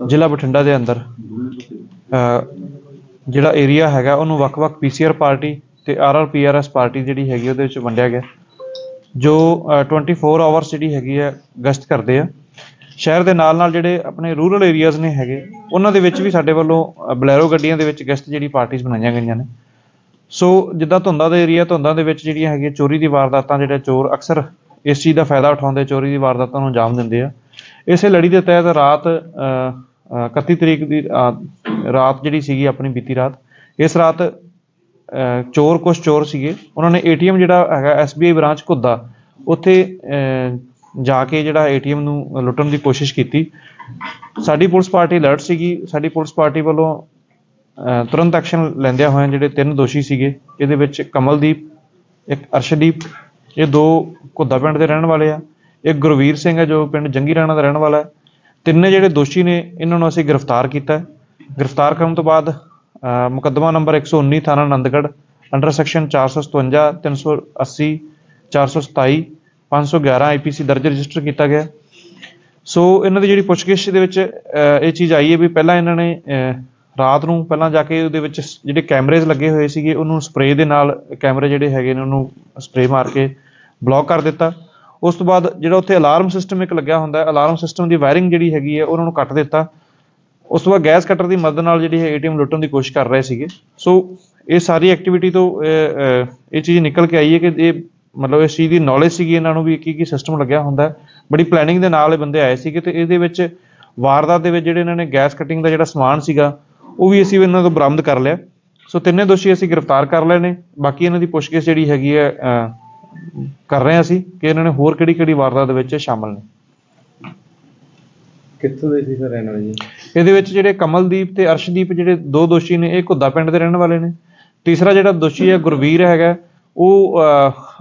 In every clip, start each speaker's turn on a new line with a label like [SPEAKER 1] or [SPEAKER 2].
[SPEAKER 1] ਜ਼ਿਲ੍ਹਾ ਬਠਿੰਡਾ ਦੇ ਅੰਦਰ। ਜਿਹੜਾ ਏਰੀਆ ਹੈਗਾ ਉਹਨੂੰ ਵੱਖ-ਵੱਖ ਪੀਸੀਆਰ ਪਾਰਟੀ ਤੇ ਆਰਆਰਪੀਆਰਐਸ ਪਾਰਟੀ ਜਿਹੜੀ ਹੈਗੀ ਉਹਦੇ ਵਿੱਚ ਵੰਡਿਆ ਗਿਆ। ਜੋ ਅ, 24 ਆਵਰਸ ਜਿਹੜੀ ਹੈਗੀ ਹੈ ਗਸ਼ਤ ਕਰਦੇ ਆ। ਸ਼ਹਿਰ ਦੇ ਨਾਲ ਨਾਲ ਜਿਹੜੇ ਆਪਣੇ ਰੂਰਲ ਏਰੀਆਜ਼ ਨੇ ਹੈਗੇ ਉਹਨਾਂ ਦੇ ਵਿੱਚ ਵੀ ਸਾਡੇ ਵੱਲੋਂ ਬਲੈਰੋ ਗੱਡੀਆਂ ਦੇ ਵਿੱਚ ਗਸ਼ਤ ਜਿਹੜੀ ਪਾਰਟੀਆਂ ਬਣਾਈਆਂ ਗਈਆਂ ਨੇ। ਸੋ ਜਿੱਦਾਂ ਧੁੰਦਾਂ ਦੇ ਏਰੀਆ ਧੁੰਦਾਂ ਦੇ ਵਿੱਚ ਜਿਹੜੀਆਂ ਹੈਗੀਆਂ ਚੋਰੀ ਦੀ ਵਾਰਦਾਤਾਂ ਜਿਹੜੇ ਚੋਰ ਅਕਸਰ ਇਸ ਚੀਜ਼ ਦਾ ਫਾਇਦਾ ਉਠਾਉਂਦੇ ਚੋਰੀ ਦੀ ਵਾਰਦਾਤਾਂ ਨੂੰ ਅੰਜਾਮ ਦਿੰਦੇ ਆ। ਇਸੇ ਲੜੀ ਦੇ ਤਹਿਤ ਰਾਤ ਅ, 31 ਤਰੀਕ ਦੀ ਅ, ਰਾਤ ਜਿਹੜੀ ਸੀਗੀ ਆਪਣੀ ਬੀਤੀ ਰਾਤ ਇਸ ਰਾਤ ਚੋਰ ਕੁਝ ਚੋਰ ਸੀਗੇ। ਉਹਨਾਂ ਨੇ ਏਟੀਐਮ ਜਿਹੜਾ ਹੈਗਾ ਐਸਬੀਆਈ ਬ੍ਰਾਂਚ ਘੁੱਦਾ। ਉੱਥੇ ਜਾ ਕੇ ਜਿਹੜਾ ਏਟੀਐਮ ਨੂੰ ਲੁੱਟਣ ਦੀ ਕੋਸ਼ਿਸ਼ ਕੀਤੀ। ਸਾਡੀ ਪੁਲਿਸ ਪਾਰਟੀ ਅਲਰਟ ਸੀਗੀ। ਸਾਡੀ ਪੁਲਿਸ ਪਾਰਟੀ ਵੱਲੋਂ ਤੁਰੰਤ ਐਕਸ਼ਨ ਲੈਂਦਿਆਂ ਹੋਇਆਂ ਜਿਹੜੇ ਤਿੰਨ ਦੋਸ਼ੀ ਸੀਗੇ ਇਹਦੇ ਵਿੱਚ ਕਮਲਦੀਪ ਇੱਕ ਅਰਸ਼ਦੀਪ ਇਹ ਦੋ ਘੁੱਦਾ ਪਿੰਡ ਦੇ ਰਹਿਣ ਵਾਲੇ ਆ। ਇਹ ਗੁਰਵੀਰ ਸਿੰਘ ਹੈ ਜੋ ਪਿੰਡ ਜੰਗੀ ਰਾਣਾ ਦਾ ਰਹਿਣ ਵਾਲਾ ਹੈ। ਤਿੰਨੇ ਜਿਹੜੇ ਦੋਸ਼ੀ ਨੇ, ਇਹਨਾਂ ਨੂੰ ਅਸੀਂ ਗ੍ਰਿਫਤਾਰ ਕੀਤਾ ਗ੍ਰਿਫਤਾਰ ਕਰਨ ਤੋਂ ਬਾਅਦ ਮੁਕੱਦਮਾ ਨੰਬਰ 119 ਥਾਣਾ ਆਨੰਦਗੜ੍ਹ ਅੰਡਰ ਸੈਕਸ਼ਨ 457 380 427 511 ਆਈਪੀਸੀ ਦਰਜ ਰਜਿਸਟਰ ਕੀਤਾ ਗਿਆ ਸੋ, ਇਹਨਾਂ ਦੀ ਜਿਹੜੀ ਪੁੱਛਗਿੱਛ ਦੇ ਵਿੱਚ ਇਹ ਚੀਜ਼ ਆਈ ਹੈ ਵੀ ਪਹਿਲਾਂ ਇਹਨਾਂ ਨੇ ਰਾਤ ਨੂੰ ਪਹਿਲਾਂ ਜਾ ਕੇ ਉਹਦੇ ਵਿੱਚ ਜਿਹੜੇ ਕੈਮਰੇਜ਼ ਲੱਗੇ ਹੋਏ ਸੀਗੇ, ਉਹਨੂੰ ਸਪਰੇਅ ਦੇ ਨਾਲ ਕੈਮਰੇ ਜਿਹੜੇ ਹੈਗੇ ਨੇ, ਉਹਨੂੰ ਸਪਰੇਅ ਮਾਰ ਕੇ ਬਲੌਕ ਕਰ ਦਿੱਤਾ। ਉਸ ਤੋਂ ਬਾਅਦ ਜਿਹੜਾ ਉੱਥੇ ਅਲਾਰਮ ਸਿਸਟਮ ਇੱਕ ਲੱਗਿਆ ਹੁੰਦਾ ਹੈ, ਅਲਾਰਮ ਸਿਸਟਮ ਦੀ ਵਾਇਰਿੰਗ ਜਿਹੜੀ ਹੈਗੀ ਹੈ, ਉਹਨਾਂ ਨੂੰ ਕੱਟ ਦਿੱਤਾ। ਉਸ ਤੋਂ ਬਾਅਦ ਗੈਸ ਕਟਰ ਦੀ ਮਦਦ ਨਾਲ ਜਿਹੜੀ ਹੈ ਏਟੀਐਮ ਲੁੱਟਣ ਦੀ ਕੋਸ਼ਿਸ਼ ਕਰ ਰਹੇ ਸੀਗੇ। ਸੋ ਇਹ ਸਾਰੀ ਐਕਟੀਵਿਟੀ ਤੋਂ ਇਹ ਚੀਜ਼ ਨਿਕਲ ਕੇ ਆਈ ਹੈ ਕਿ ਇਹ ਮਤਲਬ ਇਸ ਚੀਜ਼ ਦੀ ਨੌਲੇਜ ਸੀਗੀ, ਇਹਨਾਂ ਨੂੰ ਵੀ ਕੀ ਕੀ ਸਿਸਟਮ ਲੱਗਿਆ ਹੁੰਦਾ ਬੜੀ ਪਲੈਨਿੰਗ ਦੇ ਨਾਲ ਇਹ ਬੰਦੇ ਆਏ ਸੀਗੇ ਤੇ ਇਹਦੇ ਵਿੱਚ ਵਾਰਦਾਤ ਦੇ ਵਿੱਚ ਜਿਹੜੇ ਇਹਨਾਂ ਨੇ ਗੈਸ ਕਟਿੰਗ ਦਾ ਜਿਹੜਾ ਸਮਾਨ ਸੀਗਾ, ਉਹ ਵੀ ਅਸੀਂ ਇਹਨਾਂ ਤੋਂ ਬਰਾਮਦ ਕਰ ਲਿਆ। ਸੋ ਤਿੰਨੇ ਦੋਸ਼ੀ ਅਸੀਂ ਗ੍ਰਿਫਤਾਰ ਕਰ ਲਏ ਨੇ। ਬਾਕੀ ਇਹਨਾਂ ਦੀ ਪੁੱਛਗਿੱਛ ਜਿਹੜੀ ਹੈਗੀ ਹੈ ਕਰ ਰਹੇ ਹਾਂ ਅਸੀਂ ਕਿ ਇਹਨਾਂ ਨੇ ਹੋਰ ਕਿਹੜੀ ਕਿਹੜੀ ਵਾਰਦਾਤ ਦੇ ਵਿੱਚ ਸ਼ਾਮਲ ਨੇ।
[SPEAKER 2] ਕਿੱਥੋਂ ਦੇ ਸੀ ਸਰ ਰਹਿਣ ਵਾਲੇ ਜੀ?
[SPEAKER 1] ਇਹਦੇ ਵਿੱਚ ਜਿਹੜੇ ਕਮਲਦੀਪ ਤੇ ਅਰਸ਼ਦੀਪ ਜਿਹੜੇ ਦੋ ਦੋਸ਼ੀ ਨੇ ਇਹ ਘੁੱਦਾ ਪਿੰਡ ਦੇ ਰਹਿਣ ਵਾਲੇ ਨੇ। ਤੀਸਰਾ ਜਿਹੜਾ ਦੋਸ਼ੀ ਹੈ ਗੁਰਵੀਰ ਹੈਗਾ ਉਹ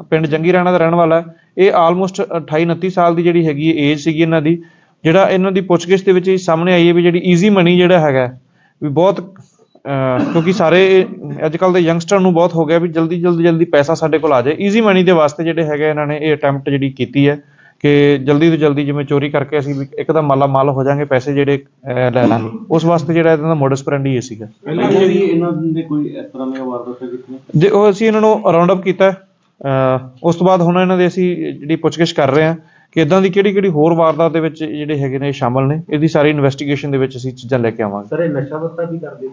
[SPEAKER 1] ਪਿੰਡ ਜੰਗੀ ਰਾਣਾ ਦਾ ਰਹਿਣ ਵਾਲਾ ਹੈ। ਇਹ ਆਲਮੋਸਟ 28 29 ਸਾਲ ਦੀ ਜਿਹੜੀ ਹੈਗੀ ਏਜ ਸੀਗੀ ਇਹਨਾਂ ਦੀ। ਜਿਹੜਾ ਇਹਨਾਂ ਦੀ ਪੁੱਛਗਿੱਛ ਦੇ ਵਿੱਚ ਸਾਹਮਣੇ ਆਈ ਹੈ ਵੀ ਜਿਹੜੀ ਈਜ਼ੀ ਮਨੀ ਜਿਹੜਾ ਹੈਗਾ ਵੀ ਬਹੁਤ ਕਿਉਂਕਿ ਸਾਰੇ ਅੱਜ ਕੱਲ ਦੇ ਯੰਗਸਟਰ ਨੂੰ ਬਹੁਤ ਹੋ ਗਿਆ ਵੀ ਜਲਦੀ ਜਲਦੀ ਜਲਦੀ ਪੈਸਾ ਸਾਡੇ ਕੋਲ ਆ ਜਾਏ। ਈਜ਼ੀ ਮਨੀ ਦੇ ਵਾਸਤੇ ਜਿਹੜੇ ਹੈਗੇ ਇਹਨਾਂ ਨੇ ਇਹ ਅਟੈਂਪਟ ਜਿਹੜੀ ਕੀਤੀ ਹੈ ਕਿ ਜਲਦੀ ਤੋਂ ਜਲਦੀ ਜਿਵੇਂ ਚੋਰੀ ਕਰਕੇ ਅਸੀਂ ਇੱਕਦਮ ਮਾਲਾ ਮਾਲ ਹੋ ਜਾਾਂਗੇ ਪੈਸੇ ਜਿਹੜੇ ਲੈ ਲਾਂਗੇ। ਉਸ ਵਾਸਤੇ ਜਿਹੜਾ ਇਹਨਾਂ ਦਾ ਮੋਡਸ ਪ੍ਰੈਂਡੀ ਇਹ ਸੀਗਾ।
[SPEAKER 2] ਪਹਿਲਾਂ ਜਿਹੜੀ ਇਹਨਾਂ ਦੇ ਕੋਈ ਇਸ ਤਰ੍ਹਾਂ ਦੀਆਂ ਵਾਰਦਾਤਾਂ ਕੀਤੀਆਂ?
[SPEAKER 1] ਜੇ ਉਹ ਅਸੀਂ ਇਹਨਾਂ ਨੂੰ ਰਾਉਂਡ ਅਪ ਕੀਤਾ ਉਸ ਤੋਂ ਬਾਅਦ ਹੁਣ ਇਹਨਾਂ ਦੇ ਅਸੀਂ ਜਿਹੜੀ ਪੁੱਛਗਿੱਛ ਕਰ ਰਹੇ ਹਾਂ ਕਿ ਇਦਾਂ ਦੀ ਕਿਹੜੀ ਕਿਹੜੀ ਹੋਰ ਵਾਰਦਾਤ ਦੇ ਵਿੱਚ ਜਿਹੜੇ ਹੈਗੇ ਨੇ ਸ਼ਾਮਲ ਨੇ ਇਹਦੀ ਸਾਰੀ ਇਨਵੈਸਟੀਗੇਸ਼ਨ ਦੇ ਵਿੱਚ ਅਸੀਂ ਚੀਜ਼ਾਂ ਲੈ ਕੇ ਆਵਾਂਗੇ।
[SPEAKER 2] ਸਰ ਇਹ ਨਸ਼ਾ ਪੱਤਾ ਵੀ ਕਰਦੇ?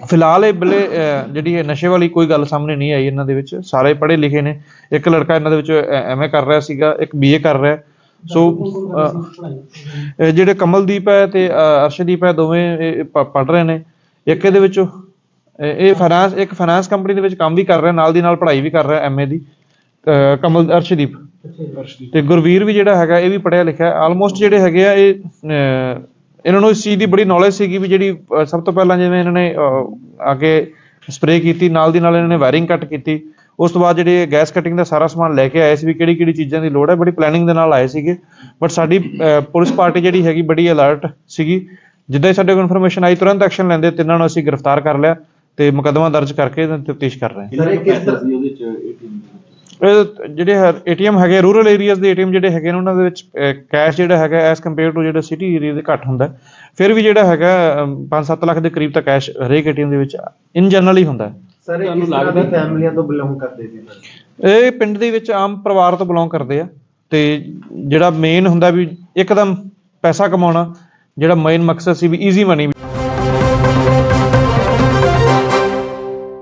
[SPEAKER 1] ਫਿਲਹਾਲ ਇਹ ਬਲੇ ਜਿਹੜੀ ਇਹ ਨਸ਼ੇ ਵਾਲੀ ਕੋਈ ਗੱਲ ਸਾਹਮਣੇ ਨਹੀਂ ਆਈ ਇਹਨਾਂ ਦੇ ਵਿੱਚ। ਸਾਰੇ ਪੜ੍ਹੇ ਲਿਖੇ ਨੇ। ਇੱਕ ਲੜਕਾ ਇਹਨਾਂ ਦੇ ਵਿੱਚ ਐਮਏ ਕਰ ਰਿਹਾ ਸੀਗਾ ਇੱਕ ਬੀਏ ਕਰ ਰਿਹਾ। ਸੋ ਇਹ ਜਿਹੜੇ ਕਮਲਦੀਪ ਹੈ ਤੇ ਅਰਸ਼ਦੀਪ ਹੈ ਦੋਵੇਂ ਪੜ ਰਹੇ ਨੇ। ਇੱਕ ਇਹਦੇ ਵਿੱਚ ਇਹ ਇਹ ਫਾਈਨਾਂਸ ਇੱਕ ਫਾਈਨਾਂਸ ਕੰਪਨੀ ਦੇ ਵਿੱਚ ਕੰਮ ਵੀ ਕਰ ਰਿਹਾ ਨਾਲ ਦੀ ਨਾਲ ਪੜ੍ਹਾਈ ਵੀ ਕਰ ਰਿਹਾ ਐਮਏ ਦੀ। ਕਮਲ ਅਰਸ਼ਦੀਪ। ਤੇ ਗੁਰਵੀਰ ਵੀ ਜਿਹੜਾ ਹੈਗਾ ਇਹ ਵੀ ਪੜ੍ਹਿਆ ਲਿਖਿਆ। ਆਲਮੋਸਟ ਜਿਹੜੇ ਹੈਗੇ ਆ ਇਹ ਇਹਨਾਂ ਨੂੰ ਇਸ ਚੀਜ਼ ਦੀ ਬੜੀ ਨੌਲੇਜ ਸੀਗੀ ਵੀ ਜਿਹੜੀ ਸਭ ਤੋਂ ਪਹਿਲਾਂ ਜਿਵੇਂ ਇਹਨਾਂ ਨੇ ਕੇ ਸਪਰੇਅ ਕੀਤੀ ਨਾਲ ਦੀ ਨਾਲ ਇਹਨਾਂ ਨੇ ਵਾਇਰਿੰਗ ਕੱਟ ਕੀਤੀ ਉਸ ਤੋਂ ਬਾਅਦ ਜਿਹੜੇ ਗੈਸ ਕਟਿੰਗ ਦਾ ਸਾਰਾ ਸਮਾਨ ਲੈ ਕੇ ਆਏ ਸੀ ਵੀ ਕਿਹੜੀ ਕਿਹੜੀ ਚੀਜ਼ਾਂ ਦੀ ਲੋੜ ਹੈ ਬੜੀ ਪਲੈਨਿੰਗ ਦੇ ਨਾਲ ਆਏ ਸੀਗੇ ਬਟ ਸਾਡੀ ਪੁਲਿਸ ਪਾਰਟੀ ਜਿਹੜੀ ਹੈਗੀ ਬੜੀ ਅਲਰਟ ਸੀਗੀ ਜਿੱਦਾਂ ਹੀ ਸਾਡੇ ਕੋਲ ਇਨਫੋਰਮੇਸ਼ਨ ਆਈ ਤੁਰੰਤ ਐਕਸ਼ਨ ਲੈਂਦੇ ਤਿੰਨਾਂ ਨੂੰ ਅਸੀਂ ਗ੍ਰਿਫਤਾਰ ਕਰ ਲਿਆ ਤੇ ਮੁਕੱਦਮਾ ਦਰਜ ਕਰਕੇ ਤਫਤੀਸ਼ ਕਰ ਰਹੇ ਹਾਂ।
[SPEAKER 2] ਸਰ ਇਹ ਕਿਸ ਤਰ੍ਹਾਂ ਸੀ ਉਹਦੇ ਚ
[SPEAKER 1] ਇਹ ਜਿਹੜੇ ਏਟੀਐਮ ਹੈਗੇ ਰੂਰਲ ਏਰੀਆਜ਼ ਦੇ ਏਟੀਐਮ ਜਿਹੜੇ ਹੈਗੇ ਨੇ ਉਹਨਾਂ ਦੇ ਵਿੱਚ ਕੈਸ਼ ਜਿਹੜਾ ਹੈਗਾ ਐਸ ਕੰਪੇਅਰ ਟੂ ਜਿਹੜਾ ਸਿਟੀ ਏਰੀਆ ਦੇ ਘੱਟ ਹੁੰਦਾ। ਫਿਰ ਵੀ ਜਿਹੜਾ ਹੈਗਾ 5-7 ਲੱਖ ਦੇ ਕਰੀਬ ਤਾਂ ਕੈਸ਼ ਹਰੇਕ ਏਟੀਐਮ ਦੇ ਵਿੱਚ ਇਨ ਜਨਰਲ ਹੀ ਹੁੰਦਾ।
[SPEAKER 2] ਸਰ ਇਹ ਕਿਸ ਤਰ੍ਹਾਂ ਦੀ ਫੈਮਲੀਆਂ ਤੋਂ ਬਿਲੋਂਗ ਕਰਦੇ ਸੀ
[SPEAKER 1] ਇਹ ਪਿੰਡ ਦੇ ਵਿੱਚ ਆਮ ਪਰਿਵਾਰ ਤੋਂ ਬਿਲੋਂਗ ਕਰਦੇ ਆ ਤੇ ਜਿਹੜਾ ਮੇਨ ਹੁੰਦਾ ਵੀ ਇੱਕਦਮ ਪੈਸਾ ਕਮਾਉਣਾ ਜਿਹੜਾ ਮੇਨ ਮਕਸਦ ਸੀ ਵੀ ਈਜ਼ੀ ਮਨੀ